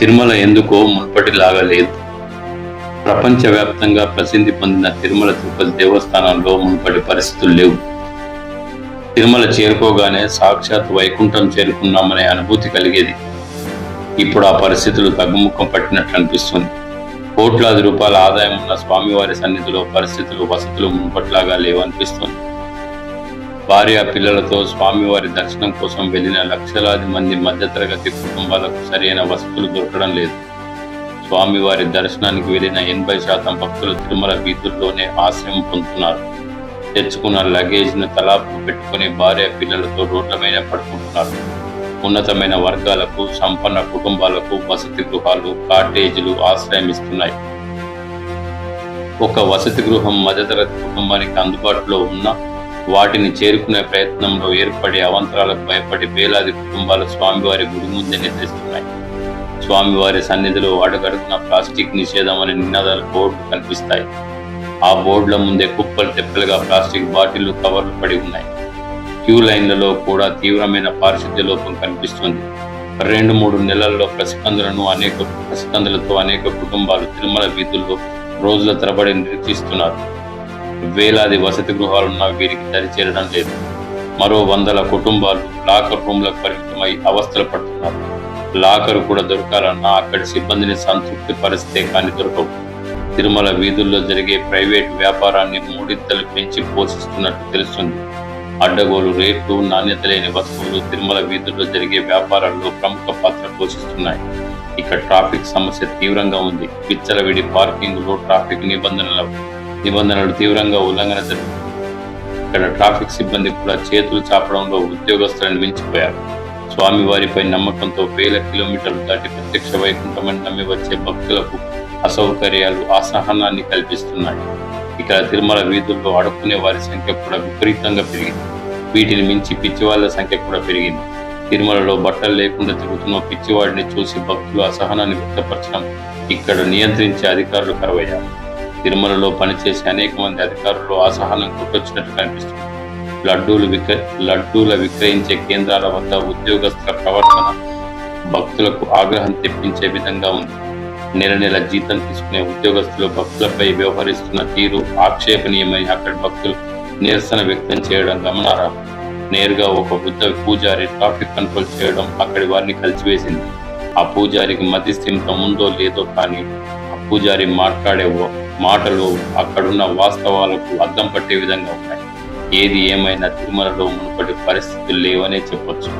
తిరుమల ఎందుకో మునుపటిలాగా లేదు. ప్రపంచవ్యాప్తంగా ప్రసిద్ధి పొందిన తిరుమల తిరుపతి దేవస్థానంలో మునుపటి పరిస్థితులు లేవు. తిరుమల చేరుకోగానే సాక్షాత్ వైకుంఠం చేరుకున్నామనే అనుభూతి కలిగేది. ఇప్పుడు ఆ పరిస్థితులు తగ్గుముఖం పట్టినట్లు అనిపిస్తుంది. కోట్లాది రూపాయల ఆదాయం ఉన్న స్వామివారి సన్నిధిలో పరిస్థితులు వసతులు మునుపట్లాగా లేవనిపిస్తుంది. భార్య పిల్లలతో స్వామివారి దర్శనం కోసం వెళ్ళిన లక్షలాది మంది మధ్యతరగతి కుటుంబాలకు సరైన వసతులు దొరకడం లేదు. స్వామివారి దర్శనానికి వెళ్ళిన ఎనభై శాతం భక్తులు తిరుమల వీధుల్లోనే ఆశ్రయం పొందుతున్నారు. తెచ్చుకున్న లగేజ్ను తలాపు పెట్టుకుని భార్య పిల్లలతో రోడ్ల మీద పడుకుంటున్నారు. ఉన్నతమైన వర్గాలకు సంపన్న కుటుంబాలకు వసతి గృహాలు కాటేజీలు ఆశ్రయం ఇస్తున్నాయి. ఒక వసతి గృహం మధ్యతరగతి కుటుంబానికి అందుబాటులో ఉన్న వాటిని చేరుకునే ప్రయత్నంలో ఏర్పడే అవంతరాలకు భయపడి వేలాది కుటుంబాలు స్వామివారి గుడి ముందే నిద్రిస్తున్నాయి. స్వామివారి సన్నిధిలో అడుగడుగున ప్లాస్టిక్ నిషేధం అనే నినాదాల బోర్డు కనిపిస్తాయి. ఆ బోర్డుల ముందే కుప్పలు తెప్పలుగా ప్లాస్టిక్ బాటిళ్ళు కవర్లు పడి ఉన్నాయి. క్యూ లైన్లలో కూడా తీవ్రమైన పారిశుద్ధ్య లోపం కనిపిస్తుంది. రెండు మూడు నెలల్లో పసికందులను అనేక పసికందులతో అనేక కుటుంబాలు తిరుమల వీధుల్లో రోజుల తరబడి నిరీక్షిస్తున్నారు వేలాది వసతి గృహాలున్న వీరికి దరిచేరడం లేదు. మరో వందల కుటుంబాలు లాకర్ రూమ్లకు పరిమితమై అవస్థలు పడుతున్నారు. లాకర్ కూడా దొరకాలన్న అక్కడి సిబ్బందిని సంతృప్తి పరిస్తే కానీ దొరకవు. తిరుమల వీధుల్లో జరిగే ప్రైవేట్ వ్యాపారాన్ని మూడింతలు పెంచి పోషిస్తున్నట్టు తెలుస్తుంది. అడ్డగోలు రేట్లు నాణ్యత లేని వస్తువులు తిరుమల వీధుల్లో జరిగే వ్యాపారాల్లో ప్రముఖ పాత్ర పోషిస్తున్నాయి. ఇక ట్రాఫిక్ సమస్య తీవ్రంగా ఉంది. విచ్చలవిడి పార్కింగ్లో ట్రాఫిక్ నిబంధనల నిబంధనలు తీవ్రంగా ఉల్లంఘన జరిగింది ఇక్కడ ట్రాఫిక్ సిబ్బంది కూడా చేతులు చాపడంలో ఉద్యోగస్తులను మించిపోయారు. స్వామివారిపై నమ్మకంతో వేల కిలోమీటర్లు దాటి ప్రత్యక్ష వైకుంఠమని నమ్మి వచ్చే భక్తులకు అసౌకర్యాలు అసహనాన్ని కల్పిస్తున్నాయి. ఇక్కడ తిరుమల వీధుల్లో అడుక్కునే వారి సంఖ్య కూడా విపరీతంగా పెరిగింది. వీటిని మించి పిచ్చివాళ్ళ సంఖ్య కూడా పెరిగింది. తిరుమలలో బట్టలు లేకుండా తిరుగుతున్న పిచ్చివాడిని చూసి భక్తులు అసహనాన్ని వ్యక్తపరచడం ఇక్కడ నియంత్రించే అధికారులు కరువయ్యారు. తిరుమలలో పనిచేసే అనేక మంది అధికారులు అసహనం కొట్టొచ్చినట్టు కనిపిస్తుంది. లడ్డూలు విక్ర లడ్డూల విక్రయించే కేంద్రాల వద్ద ఉద్యోగస్తుల ప్రవర్తన భక్తులకు ఆగ్రహం తెప్పించే విధంగా ఉంది. నెల నెల జీతం తీసుకునే ఉద్యోగస్తులు భక్తులపై వ్యవహరిస్తున్న తీరు ఆక్షేపణీయమని అక్కడి భక్తులు నిరసన వ్యక్తం చేయడం గమనార్హం. నేరుగా ఒక బుద్ధ పూజారి ట్రాఫిక్ కంట్రోల్ చేయడం అక్కడి వారిని కలిసివేసింది. ఆ పూజారికి మతిస్థిమితం ఉందో లేదో కానీ ఆ పూజారి మాట్లాడే మాటలు అక్కడున్న వాస్తవాలకు అద్దం పట్టే విధంగా ఉన్నాయి ఏది ఏమైనా తిరుమలలో మునుపటి పరిస్థితులు లేవనే చెప్పొచ్చు.